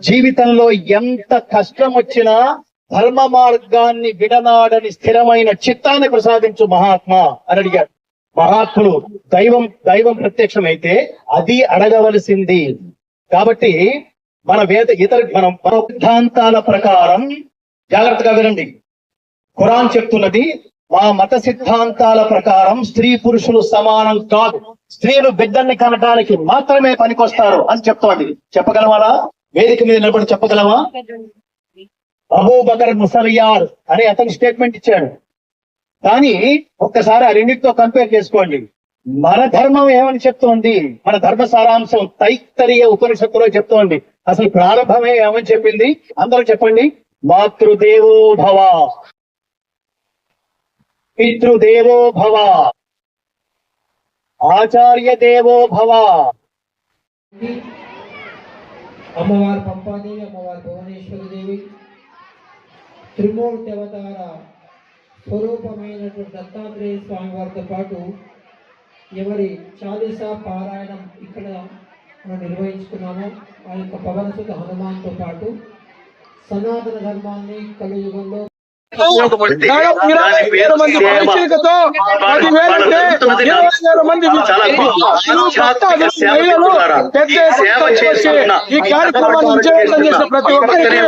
జీవితంలో ఎంత కష్టం వచ్చినా ధర్మ మార్గాన్ని విడనాడని స్థిరమైన చిత్తాన్ని ప్రసాదించు మహాత్మా అని అడిగారు మహాత్ములు దైవం దైవం ప్రత్యక్షమైతే అది అడగవలసింది. కాబట్టి మన వేద ఇతర మనం మన సిద్ధాంతాల ప్రకారం జాగ్రత్తగా వినండి. ఖురాన్ చెప్తున్నది మా మత సిద్ధాంతాల ప్రకారం స్త్రీ పురుషులు సమానం కాదు. స్త్రీలు బిడ్డల్ని కనడానికి మాత్రమే పనికొస్తారు అని చెప్తోంది. చెప్పగలవాలా వేదిక మీద నిలబడి చెప్పగలవా? అబూబకర్ ముసలియార్ అనే అతను స్టేట్మెంట్ ఇచ్చాడు. కానీ ఒక్కసారి ఆ రెండింటితో కంపేర్ చేసుకోండి. మన ధర్మం ఏమని చెప్తోంది? మన ధర్మ సారాంశం తైత్తరీయ ఉపనిషత్తులో చెప్తోంది. అసలు ప్రారంభమే ఏమని చెప్పింది? అందరూ చెప్పండి. మాతృదేవో భవ పితృదేవో భవ ఆచార్య దేవో భవ అమ్మవారు పంపాదేవి అమ్మవారు భువనేశ్వరి దేవి. త్రిమూర్తి అవతార స్వరూపమైనటువంటి దత్తాత్రేయ స్వామి వారితో పాటు ఎవరి చాలీసా పారాయణం ఇక్కడ మనం నిర్వహించుకున్నాము. ఆ యొక్క పవనసుత హనుమాన్తో పాటు సనాతన ధర్మాన్ని కలియుగంలో మంది పరీక్షలతో పదివేల అంటే ఇరవై వేల మంది భక్తాదులు, మహిళలు పెద్ద ఎత్తున వచ్చి ఈ కార్యక్రమాన్ని విజయవంతం చేసిన ప్రతి ఒక్కరికి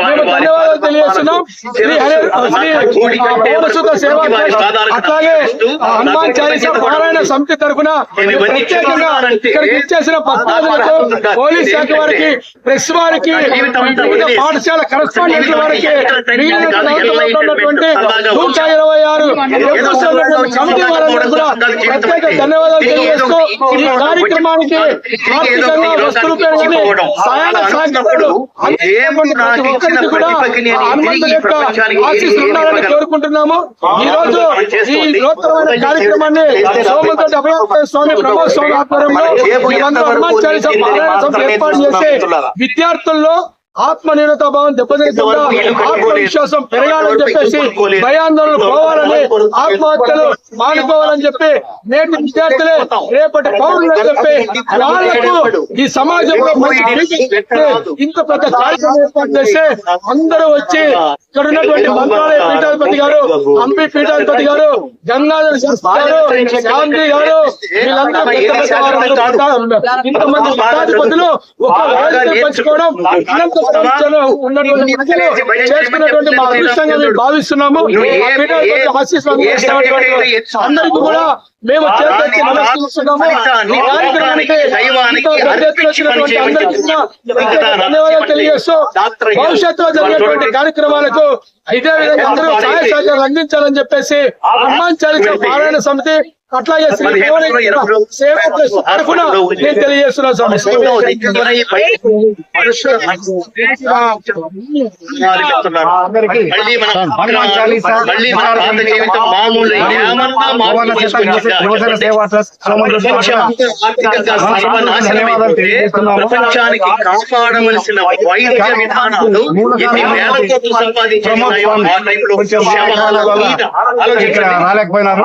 మేము ధన్యవాదాలు తెలియజేస్తున్నాం. శ్రీ హరి శ్రీ పౌరసుత సేవా ట్రస్ట్ అట్లాగే హనుమాన్ చాలీసా పారాయణ సమితి తరఫున ప్రత్యేకంగా ఇక్కడికి ఇచ్చేసిన భక్తాదులకు పోలీస్ శాఖ వారికి ప్రెస్ వారికి పాఠశాల కరస్పాండెంట్ల వారికి నూట ఇరవై ఆరు ప్రభుత్వంలో ఉన్నటువంటి కమిటీ వారందరూ కూడా ప్రత్యేక ధన్యవాదాలు తెలియజేస్తూ ఈ కార్యక్రమానికి ఆర్థికంగా వస్తువులు పెరగని సహాయ సహకారాలు అందించినటువంటి ప్రతి ఒక్కరికి కూడా ఆ హనుమంతుడి యొక్క ఆశీస్సులు ఉండాలని కోరుకుంటున్నాము. ఈ రోజు ఈ కార్యక్రమాన్ని సోమతోటి స్వామి ఆధ్వర్యంలో హనుమాన్ చాలీసా పారాయణ సభ ఏర్పాటు చేసి విద్యార్థుల్లో ఆత్మ భావం దెబ్బతింటుందా ఆత్మవిశ్వాసం పెరగాలని చెప్పేసి భయాందోళన పోవాలని ఆత్మహత్యలు మానుకోవాలని చెప్పి నేటి విద్యార్థులే రేపటి పౌరులు అని చెప్పి వాళ్ళకు ఈ సమాజంలో ఇంత పెద్ద కార్యక్రమం ఏర్పాటు చేస్తే అందరూ వచ్చి ఇక్కడ ఉన్నటువంటి మంత్రాలయ పీఠాధిపతి గారు అంబి పీఠాధిపతి గారు గంగాధర శాస్త్రి గారు గాంధీ గారు వీళ్ళందరూ ఇంతమంది పీఠాధిపతులు ఒక పంచుకోవడం అనంత చేసుకున్నటువంటి మా అదృష్టంగా మేము భావిస్తున్నాము. అందరికీ కూడా మేము నమస్కరిస్తున్నాము ఈ కార్యక్రమానికి వచ్చినటువంటి అందరికీ ధన్యవాదాలు తెలియజేస్తూ భవిష్యత్తులో జరిగేటువంటి కార్యక్రమాలకు ఇదే విధంగా అందరూ సహాయ సహకారాలు అందించాలని చెప్పేసి హనుమాన్ చాలీసా పారాయణ సమితి అట్లాగే నేను తెలియజేస్తున్నా ప్రపంచానికి కాపాడవలసిన వైద్య విధానాలు రాలేకపోయినారు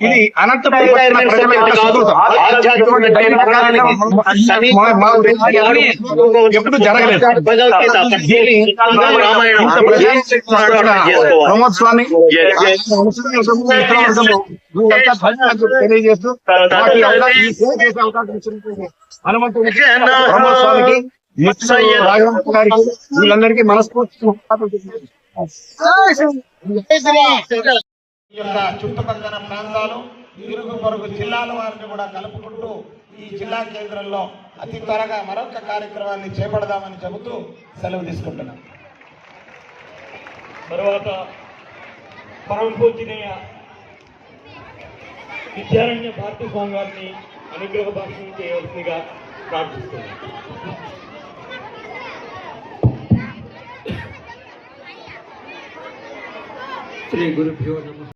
ఇది అనంతపురం ఎప్పుడు జరగలేదు ప్రమోద్ స్వామి తెలియజేస్తూ హనుమంతుడికి ప్రమోద్ స్వామికి వీళ్ళందరికీ మనస్ఫూర్తి ఈ యొక్క చుట్టుపక్కల ప్రాంతాలు ఇరుగు పొరుగు జిల్లాల వారిని కూడా కలుపుకుంటూ ఈ జిల్లా కేంద్రంలో అతి త్వరగా మరొక కార్యక్రమాన్ని చేపడదామని చెబుతూ సెలవు తీసుకుంటున్నాం. తర్వాత పరమ పూజనీయ విద్యారణ్య భారతి స్వామి వారిని అనుగ్రహ భాషణ చేయవలసిందిగా ప్రార్థిస్తున్నాను శ్రీ గురుభ్యో నమ.